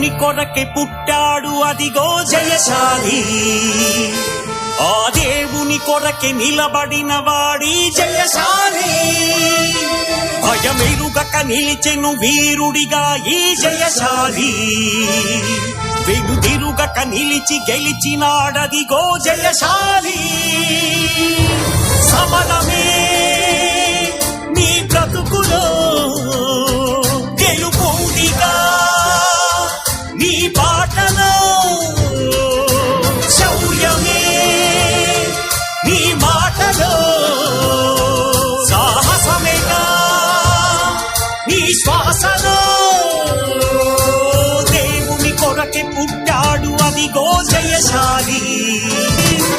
దేవుని కొరకే పుట్టాడు అదిగో జయశాలి. ఆ దేవుని కొరకి నిలబడిన వాడి జయశాలి. భయమెరుగక నిలిచెను వీరుడిగా ఈ జయశాలి. వెనుదిరుగక నిలిచి గెలిచినాడదిగో జయశాలి. సమరమే దేవుని కొరకే పుట్టాడు అదిగో జయశాలి.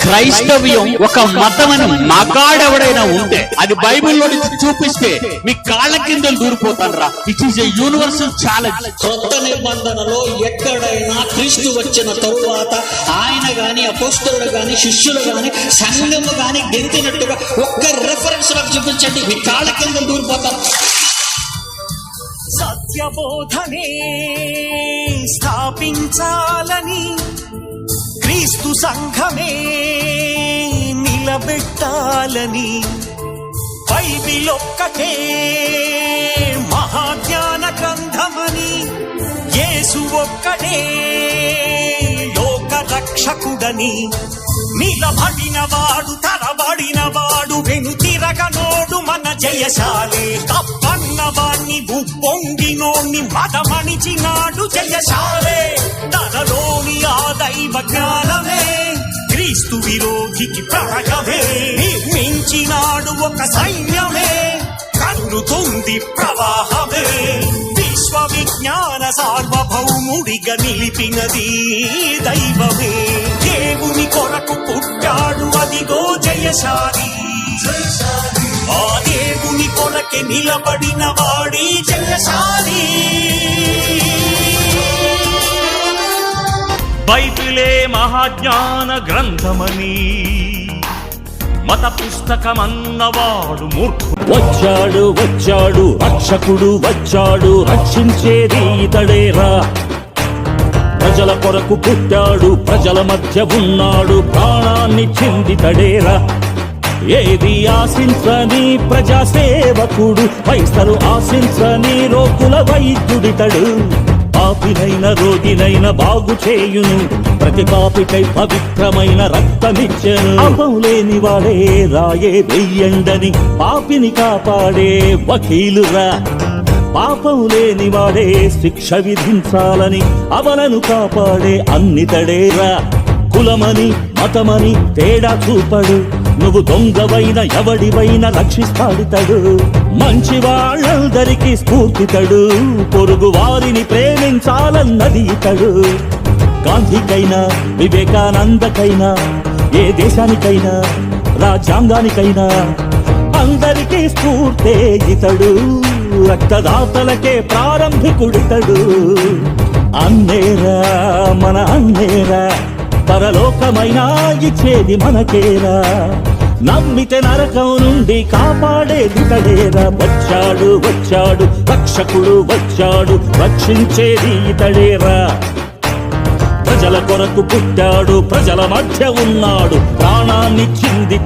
క్రైస్తవ్యం ఒక మతమని మగాడెవడైనా ఉంటే అది బైబిల్లో నుంచి చూపిస్తే మీ కాళ్ళ కింద దూరిపోతాను రా it is a universal challenge కొత్త నిబంధనలో ఎక్కడైనా క్రీస్తు వచ్చిన తరువాత ఆయన గాని అపోస్తలుడు గాని శిష్యులు గాని సంఘము గాని గెంతినట్టుగా ఒక్క రెఫరెన్స్ నాకు చూపించండి. మీ కాళ్ళ కింద దూరిపోతారు. సత్యబోధనే స్థాపించాలని క్రీస్తు సంఘమే నిలబెట్టాలని బైబిల్ ఒక్కటే మహాజ్ఞాన గ్రంథమని యేసు ఒక్కటే లోక రక్షకుడని నిలబడిన వాడు తరబడిన వాడు వెను తిరగనోడు మన జయశాలే. తప్పన్న వాణ్ణి ఉప్పొంగినోణ్ణి మదమణిచినాడు జయశాలే. తనలోని ఆ దైవ జ్ఞానమే క్రీస్తు విరోధికి ప్రణగమే నిర్మించినాడు ఒక సైన్యమే కన్నుతుంది ప్రవాహమే. విశ్వ విజ్ఞాన సార్వభౌముడిగా నిలిపినది దైవమే. దేవుని కొరకు పుట్టాడు. అదిగో జయశాలి. ఆ దేవుని కొరకే నిలబడిన వాడి జయశాలి. బైబిలే మహాజ్ఞాన గ్రంథమని మత పుస్తకమన్నవాడు మూర్ఖుడు. వచ్చాడు వచ్చాడు రక్షకుడు వచ్చాడు రక్షించేది ఇతడేరా. ప్రజల కొరకు పుట్టాడు ప్రజల మధ్య ఉన్నాడు ప్రాణాన్ని చిందితడేరా ఏది ఆశించని ప్రజాసేవకుడు పైసలు ఆశించని రోగుల వైద్యుడితడు పాపినైన రోగినైన బాగు చేయును ప్రతి పాపికై పవిత్రమైన రక్తమిచ్చను. అపం లేని వాడే రాయే వెయ్యండని పాపిని కాపాడే వకీలురా. పాపం లేని వాడే శిక్ష విధించాలని అవలను కాపాడే అన్నితడేరా కులమని మతమని తేడా చూపడు. నువ్వు దొంగవైన ఎవడివైన రక్షిస్తాడితడు మంచి వాళ్ళందరికీ స్ఫూర్తితడు పొరుగు వారిని ప్రేమించాలన్నది ఇతడు. గాంధీకైనా వివేకానందకైనా ఏ దేశానికైనా రాజ్యాంగానికైనా అందరికీ స్ఫూర్తే ఇతడు. రక్తదాతలకే ప్రారంభికుడితడు అన్నేరా మన అన్నేరా పరలోకమైనా ఇచ్చేది మనకేరా. నమ్మితే నరకం నుండి కాపాడేది తడేరా. వచ్చాడు వచ్చాడు రక్షకుడు వచ్చాడు రక్షించేది ఇతడేరా ప్రజల కొరకు పుట్టాడు ప్రజల మధ్య ఉన్నాడు ప్రాణాన్ని చిందిత